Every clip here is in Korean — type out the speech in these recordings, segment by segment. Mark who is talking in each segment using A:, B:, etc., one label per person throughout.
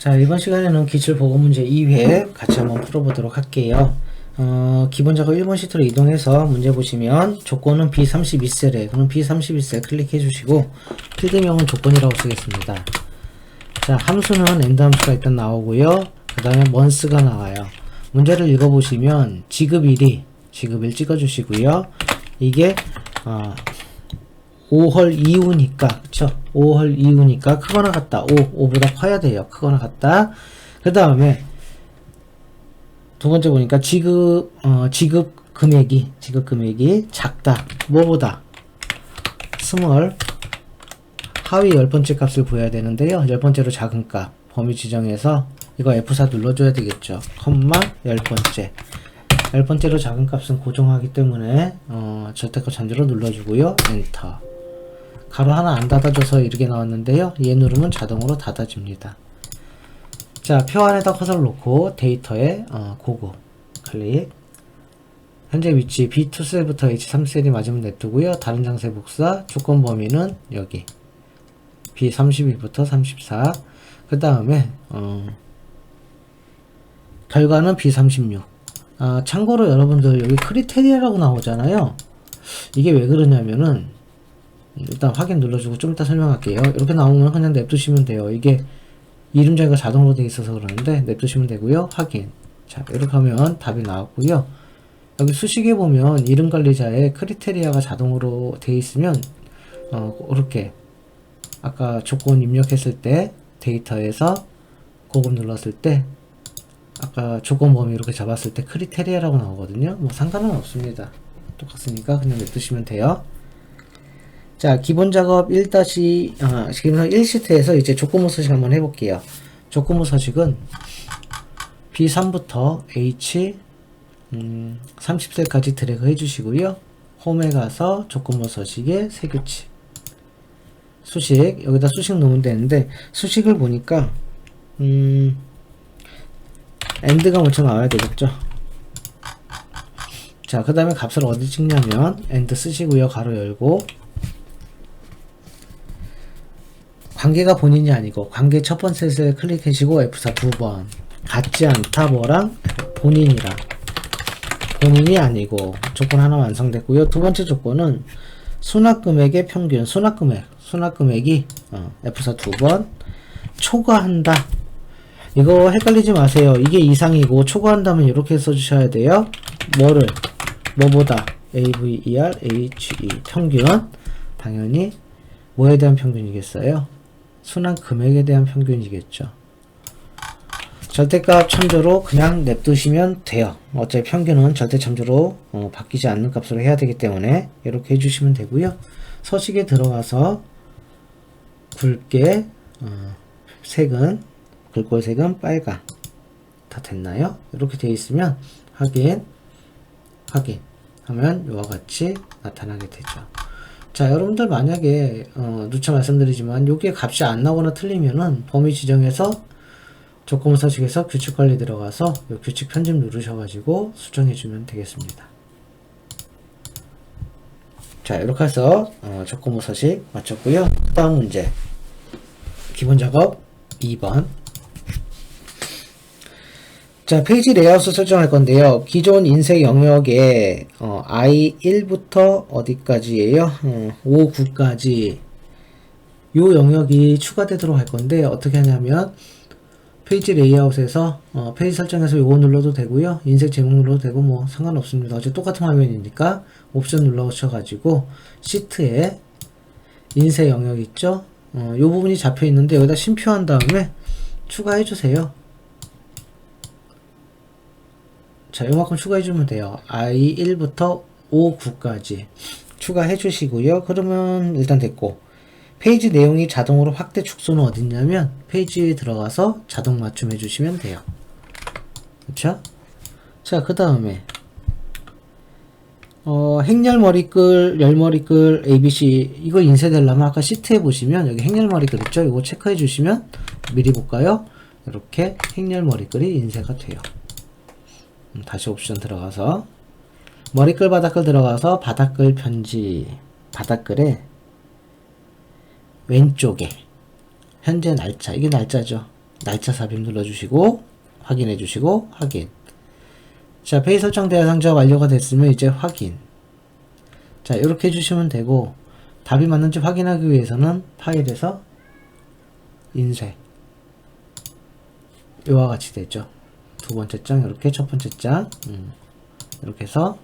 A: 자, 이번 시간에는 기출 보고 문제 2회 같이 한번 풀어보도록 할게요. 어, 기본 작업 1번 시트로 이동해서 문제 보시면 조건은 B32셀에 그럼 B32셀 클릭해 주시고 필드명은 조건이라고 쓰겠습니다. 자, 함수는 엔드 함수가 일단 나오고요. 그 다음에 먼스가 나와요. 문제를 읽어보시면 지급일이 지급일 찍어주시고요. 이게 어, 5월 이후니까 그쵸? 5월 이후니까 크거나 같다. 5 5보다 커야 돼요. 크거나 같다. 그 다음에 두 번째 보니까 지급 어, 지급 금액이 지급 금액이 작다. 뭐보다? 스몰. 하위 열 번째 값을 보여야 되는데요. 열 번째로 작은 값. 범위 지정해서 이거 F4 눌러줘야 되겠죠. 컴마 열 번째. 열 번째로 작은 값은 고정하기 때문에 어, 절대값 잠재로 눌러주고요. 엔터 가로 하나 안 닫아줘서 이렇게 나왔는데요. 얘 누르면 자동으로 닫아집니다. 자, 표 안에다 커서를 놓고 데이터에 어, 고고 클릭. 현재 위치 B2셀부터 H3셀이 맞으면 냅두고요. 다른 장세 복사, 조건 범위는 여기 B31부터 34. 그 다음에 어, 결과는 B36. 아, 참고로 여러분들 여기 크리테리아라고 나오잖아요. 이게 왜 그러냐면은 일단 확인 눌러주고 좀 이따 설명할게요. 이렇게 나오면 그냥 냅두시면 돼요. 이게 이름 정의가 자동으로 되어 있어서 그러는데 냅두시면 되고요. 확인. 자, 이렇게 하면 답이 나왔고요. 여기 수식에 보면 이름 관리자의 크리테리아가 자동으로 되어 있으면 어, 이렇게 아까 조건 입력했을 때 데이터에서 고급 눌렀을 때 아까 조건 범위 이렇게 잡았을 때 크리테리아라고 나오거든요. 뭐 상관은 없습니다. 똑같으니까 그냥 냅두시면 돼요. 자, 기본 작업 1 다시, 아, 지금 1시트에서 이제 조건부 서식 한번 해볼게요. 조건부 서식은 B3부터 H, 음, 30셀까지 드래그 해주시고요. 홈에 가서 조건부 서식의 세규칙. 수식, 여기다 수식 넣으면 되는데, 수식을 보니까, 음, 엔드가 먼저 나와야 되겠죠. 자, 그 다음에 값을 어디 찍냐면, 엔드 쓰시고요. 가로 열고, 관계가 본인이 아니고 관계 첫 번째 셀 클릭하시고 F4 두 번 같지 않다 뭐랑 본인이랑 본인이 아니고 조건 하나 완성됐고요. 두 번째 조건은 수납금액의 평균 수납금액 수납금액이 어, F4 두 번 초과한다. 이거 헷갈리지 마세요. 이게 이상이고 초과한다면 이렇게 써주셔야 돼요. 뭐를 뭐보다 AVER HE 평균 당연히 뭐에 대한 평균이겠어요? 순환 금액에 대한 평균이겠죠. 절대값 참조로 그냥 냅두시면 돼요. 어차피 평균은 절대 참조로 어, 바뀌지 않는 값으로 해야 되기 때문에 이렇게 해주시면 되고요. 서식에 들어가서 굵게 어, 색은 굵고 색은 빨강 다 됐나요? 이렇게 되어 있으면 확인 확인 하면 이와 같이 나타나게 되죠. 자 여러분들 만약에 어, 누차 말씀드리지만 여기에 값이 안 나오거나 틀리면은 범위 지정해서 조건 서식에서 규칙 관리 들어가서 요 규칙 편집 누르셔가지고 수정해 주면 되겠습니다. 자 이렇게 해서 어, 조건 서식 마쳤고요. 그 다음 문제 기본 작업 2번 자, 페이지 레이아웃을 설정할 건데요. 기존 인쇄 영역에 어, I1부터 어디까지예요? 어, 5, 9까지 요 영역이 추가되도록 할 건데 어떻게 하냐면 페이지 레이아웃에서 어, 페이지 설정에서 요거 눌러도 되고요. 인쇄 제목 눌러도 되고 뭐 상관없습니다. 어차피 똑같은 화면이니까 옵션 눌러오셔 가지고 시트에 인쇄 영역 있죠? 어, 요 부분이 잡혀 있는데 여기다 심표한 다음에 추가해 주세요. 자, 요만큼 추가해 주면 돼요. i1부터 5, 9까지 추가해 주시고요. 그러면 일단 됐고 페이지 내용이 자동으로 확대 축소는 어딨냐면 페이지에 들어가서 자동 맞춤 해 주시면 돼요. 그쵸? 자, 그 다음에 어, 행렬머리글, 열머리글, ABC 이거 인쇄되려면 아까 시트에 보시면 여기 행렬머리글 있죠? 이거 체크해 주시면 미리 볼까요? 이렇게 행렬머리글이 인쇄가 돼요. 음, 다시 옵션 들어가서 머리글 바닥글 들어가서 바닥글 편지 바닥글에 왼쪽에 현재 날짜 이게 날짜죠. 날짜 삽입 눌러주시고 확인해 주시고 확인. 자 페이 설정 대상자 완료가 됐으면 이제 확인. 자 이렇게 해주시면 되고 답이 맞는지 확인하기 위해서는 파일에서 인쇄. 이와 같이 되죠 두 번째 장 이렇게 첫 번째 장 음, 이렇게 해서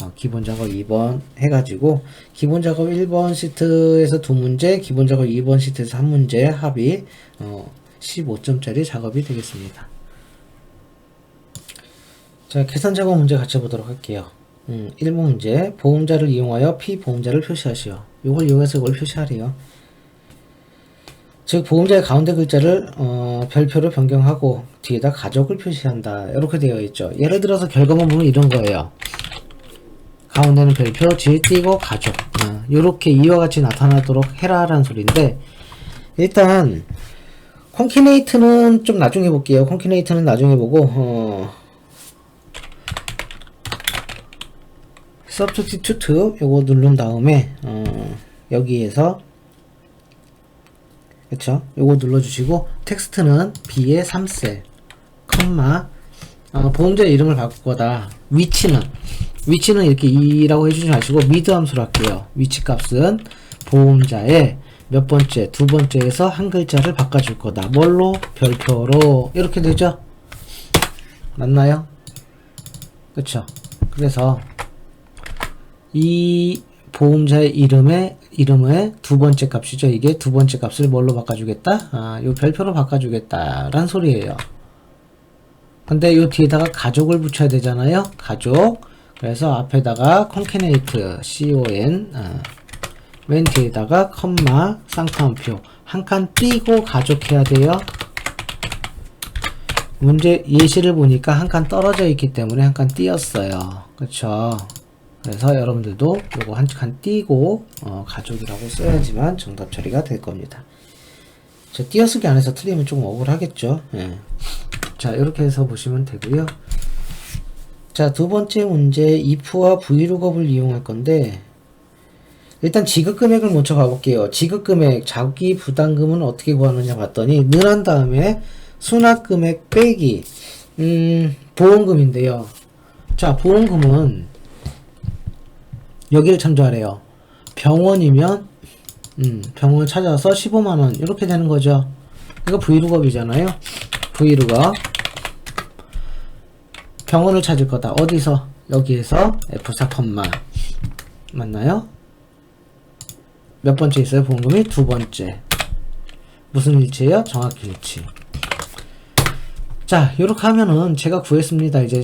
A: 어, 기본 작업 2번 해가지고 기본 작업 1번 시트에서 두 문제 기본 작업 2번 시트에서 한 문제 합이 어, 15점짜리 작업이 되겠습니다. 자 계산 작업 문제 같이 보도록 할게요. 음, 1번 문제 보험자를 이용하여 피보험자를 표시하시오. 이걸 이용해서 이걸 표시하래요. 즉 보험자의 가운데 글자를 어, 별표로 변경하고 뒤에다 가족을 표시한다. 이렇게 되어 있죠. 예를 들어서 결과만 보면 이런 거예요. 가운데는 별표 뒤에 띄고 가족. 어, 이렇게 이와 같이 나타나도록 해라 라는 소리인데 일단 콘키네이트는 좀 나중에 볼게요. 콘키네이트는 나중에 보고 어, substitute 요거 누른 다음에 어, 여기에서 그쵸? 요거 눌러주시고 텍스트는 B의 3셀 컴마. 어, 보험자 이름을 바꿀 거다. 위치는. 위치는 이렇게 2라고 해주지 마시고 미드 함수로 할게요. 위치 값은 보험자의 몇 번째 두 번째에서 한 글자를 바꿔줄 거다. 뭘로? 별표로. 이렇게 되죠? 맞나요? 그쵸? 그래서 이 보험자의 이름의 이름의 두 번째 값이죠. 이게 두 번째 값을 뭘로 바꿔주겠다? 아, 요 별표로 바꿔주겠다라는 소리예요. 근데 요 뒤에다가 가족을 붙여야 되잖아요. 가족. 그래서 앞에다가 concatenate, con, 아, 맨 뒤에다가 컴마, 쌍따옴표 한 칸 띄고 가족해야 돼요. 문제 예시를 보니까 한 칸 떨어져 있기 때문에 한 칸 띄었어요. 그쵸? 그래서 여러분들도 요거 한 칸 띄고 어, 가족이라고 써야지만 정답 처리가 될 겁니다. 저 띄어쓰기 안에서 틀리면 좀 억울하겠죠. 예. 자 이렇게 해서 보시면 되고요. 자 두 번째 문제 if와 vlookup을 이용할 건데 일단 지급 금액을 먼저 가볼게요. 지급 금액 자기 부담금은 어떻게 구하느냐 봤더니 늘한 다음에 수납 금액 빼기 음 보험금인데요. 자 보험금은 여기를 참조하래요. 병원이면 음, 병원 찾아서 15만원 이렇게 되는 거죠. 이거 브이룩업이잖아요. 브이룩업 병원을 찾을 거다. 어디서? 여기에서 F4 컴마 맞나요? 몇 번째 있어요? 보험금이 두 번째. 무슨 일치예요? 정확히 일치. 자, 이렇게 하면은 제가 구했습니다. 이제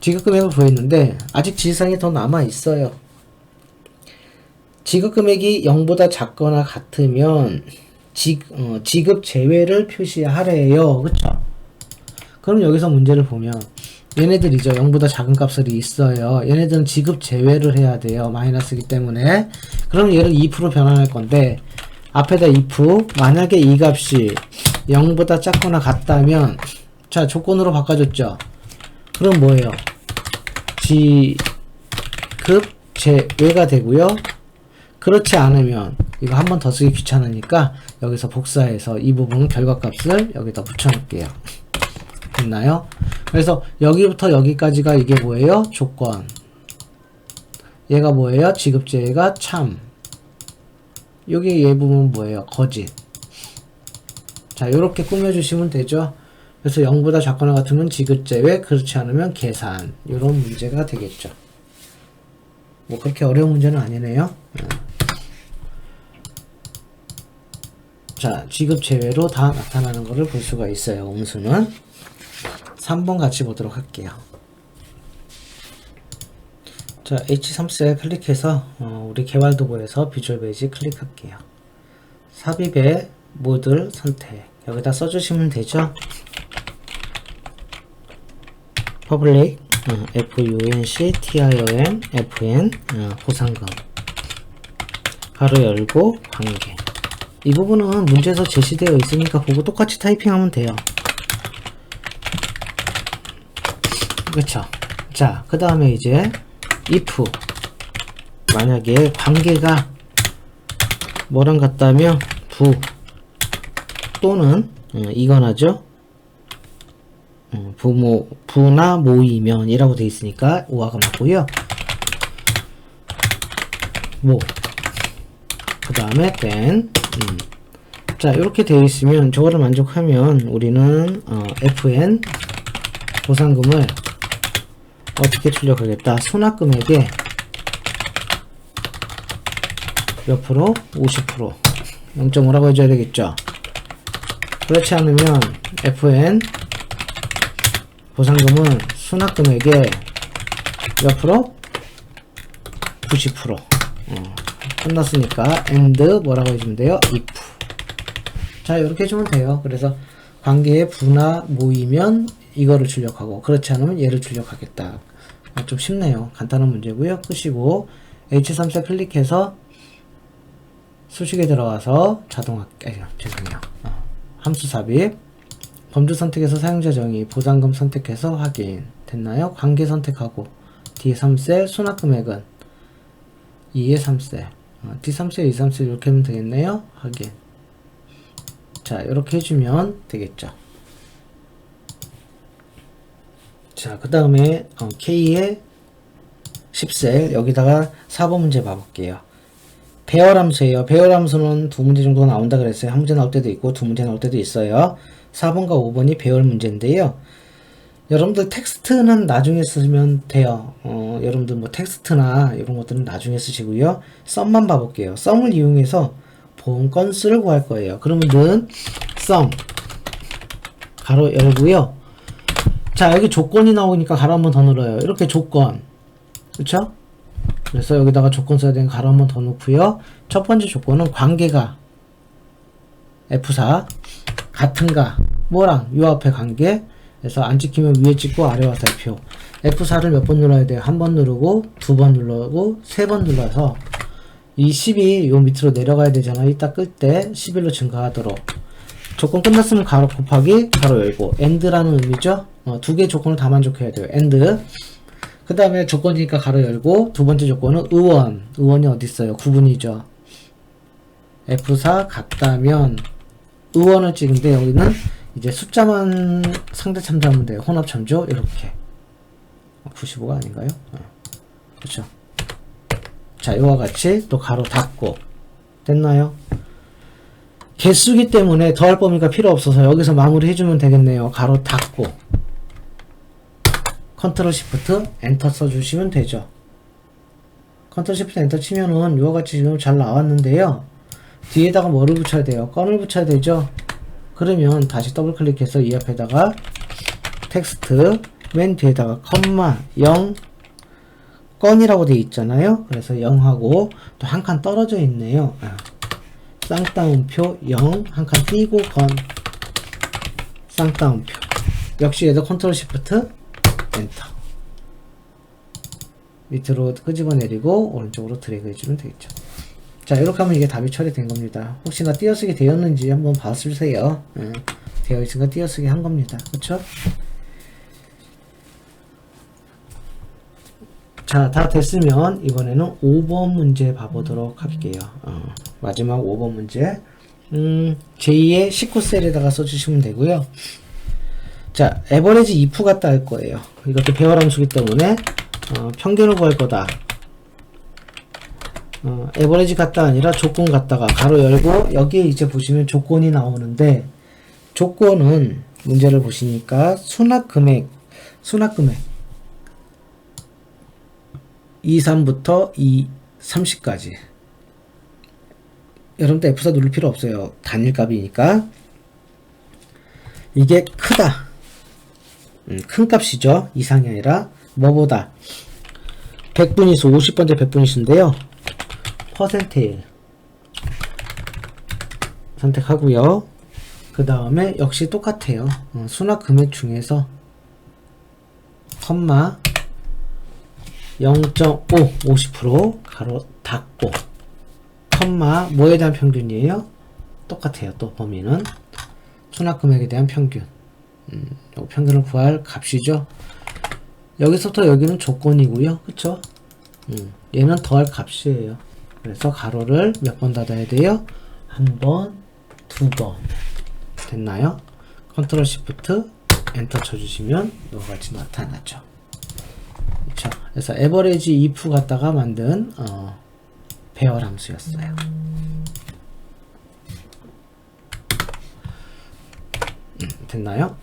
A: 지급 금액을 구했는데 아직 지상이 더 남아 있어요. 지급 금액이 0보다 작거나 같으면 지, 어, 지급 제외를 표시하래요. 그쵸? 그럼 여기서 문제를 보면 얘네들이죠. 0보다 작은 값들이 있어요. 얘네들은 지급 제외를 해야 돼요. 마이너스기 때문에. 그럼 얘를 2% 변환할 건데 앞에다 if 만약에 이 값이 0보다 작거나 같다면 자 조건으로 바꿔줬죠. 그럼 뭐예요? 지급 제외가 되고요. 그렇지 않으면 이거 한 번 더 쓰기 귀찮으니까 여기서 복사해서 이 부분 결과값을 여기다 붙여놓을게요. 됐나요? 그래서 여기부터 여기까지가 이게 뭐예요? 조건. 얘가 뭐예요? 지급제가 참. 여기 얘 부분 뭐예요? 거짓. 자, 이렇게 꾸며주시면 되죠. 그래서 0보다 작거나 같으면 지급제외, 그렇지 않으면 계산. 이런 문제가 되겠죠. 뭐 그렇게 어려운 문제는 아니네요. 자, 지급 제외로 다 나타나는 것을 볼 수가 있어요. 음수는. 3번 같이 보도록 할게요. 자, H3셀 클릭해서 어, 우리 개발 도구에서 비주얼 베이지 클릭할게요. 삽입의 모듈 선택. 여기다 써주시면 되죠. 퍼블릭 어, func tir fn 어, 보상금 가로 열고 관계 이 부분은 문제에서 제시되어 있으니까 보고 똑같이 타이핑하면 돼요. 그렇죠. 자, 그 다음에 이제 if 만약에 관계가 뭐랑 같다면 부 또는 어, 이거나죠. 어, 부모 부나 모이면 이라고 돼 있으니까 오화가 맞고요. 모. 그 다음에 then. 음. 자 이렇게 되어 있으면 저거를 만족하면 우리는 어, fn 보상금을 어떻게 출력하겠다. 수납금액에 몇 프로? 50% 0.5라고 해줘야 되겠죠. 그렇지 않으면 fn 보상금은 수납금액의 몇 프로? 90% 어, 끝났으니까 and 뭐라고 해주면 돼요? if. 자 이렇게 해주면 돼요. 그래서 관계의 부나 모이면 이거를 출력하고 그렇지 않으면 얘를 출력하겠다. 아, 좀 쉽네요. 간단한 문제고요. 끄시고 H3세 클릭해서 수식에 들어가서 자동화 아니 죄송해요. 어, 함수 삽입. 범주 선택해서 사용자 정의 보상금 선택해서 확인. 됐나요? 관계 선택하고 뒤에 3셀 수납 금액은 2에 3셀. 어, D3셀 2, 3셀 이렇게 하면 되겠네요 확인 자 이렇게 해주면 되겠죠 자 그 다음에 어, K의 10셀 여기다가 4번 문제 봐볼게요 배열함수예요. 배열함수는 두 문제 정도 나온다 그랬어요. 한 문제 나올 때도 있고 두 문제 나올 때도 있어요. 4번과 5번이 배열 문제인데요. 여러분들 텍스트는 나중에 쓰면 돼요. 어, 여러분들 뭐 텍스트나 이런 것들은 나중에 쓰시고요. 썸만 봐볼게요. 썸을 이용해서 보험 건수를 구할 거예요. 그러면 는 썸, 가로 열고요. 자 여기 조건이 나오니까 가로 한 번 더 눌러요. 이렇게 조건, 그렇죠? 그래서 여기다가 조건 써야 되는 가로 한 번 더 놓고요. 첫 번째 조건은 관계가 F4 같은가 뭐랑 요 앞에 관계 그래서 안 찍히면 위에 찍고 아래와 살표 F4를 몇 번 눌러야 돼요? 한 번 누르고 두 번 누르고 세 번 눌러서 이 10이 요 밑으로 내려가야 되잖아요. 이따 끌 때 11로 증가하도록 조건 끝났으면 가로 곱하기 가로 열고 end라는 의미죠. 어, 두 개 조건을 다 만족해야 돼요. end 그 다음에 조건이니까 가로 열고 두 번째 조건은 의원 의원이 어디 있어요 구분이죠 F4 같다면 의원을 찍은데 여기는 이제 숫자만 상대 참조하면 돼요 혼합 참조 이렇게 95가 아닌가요 어. 그렇죠 자 이와 같이 또 가로 닫고 됐나요 개수기 때문에 더할 범위가 필요 없어서 여기서 마무리 해주면 되겠네요 가로 닫고 컨트롤 시프트 엔터 써주시면 되죠. 컨트롤 시프트 엔터 치면은 이와 같이 지금 잘 나왔는데요. 뒤에다가 뭐를 붙여야 돼요? 건을 붙여야 되죠. 그러면 다시 더블 클릭해서 이 앞에다가 텍스트 맨 뒤에다가 컴마 0 건이라고 되어 있잖아요. 그래서 0하고 또 한 칸 떨어져 있네요. 아. 쌍따옴표 0 한 칸 띄고 건 쌍따옴표 역시 얘도 컨트롤 시프트 엔터 밑으로 끄집어 내리고 오른쪽으로 드래그 해주면 되겠죠 자 이렇게 하면 이게 답이 처리된 겁니다 혹시나 띄어쓰기 되었는지 한번 봐주세요 예, 되어 있으니까 띄어쓰기 한 겁니다 그쵸 자, 다 됐으면 이번에는 5번 문제 봐보도록 할게요. 어, 마지막 5번 문제. 음, 제2의 19셀에다가 써주시면 되고요. 자, 에버리지 if 같다 할 거예요. 이것도 배열 함수기 때문에 어, 평균을 구할 거다. 어, 에버리지 같다 아니라 조건 같다가 가로 열고 여기에 이제 보시면 조건이 나오는데 조건은 문제를 보시니까 수납 금액 수납 금액 2, 3부터 2, 30까지 여러분들 F4 누를 필요 없어요. 단일값이니까 이게 크다. 음, 큰 값이죠. 이상이 아니라 뭐보다 100분위수 50번째 100분위수인데요. 퍼센테일 선택하고요. 그 다음에 역시 똑같아요. 어, 수납 금액 중에서 컴마 0.5 50% 가로 닫고 컴마 뭐에 대한 평균이에요? 똑같아요. 또 범위는 수납 금액에 대한 평균. 음, 평균을 구할 값이죠. 여기서부터 여기는 조건이고요. 그쵸? 음, 얘는 더할 값이에요. 그래서 가로를 몇 번 닫아야 돼요? 한 번, 두 번. 됐나요? 컨트롤 시프트 엔터 쳐주시면 이와 같이 나타나죠. 그렇죠. 그래서 에버리지 if 갖다가 만든 어, 배열 함수였어요. 음, 됐나요?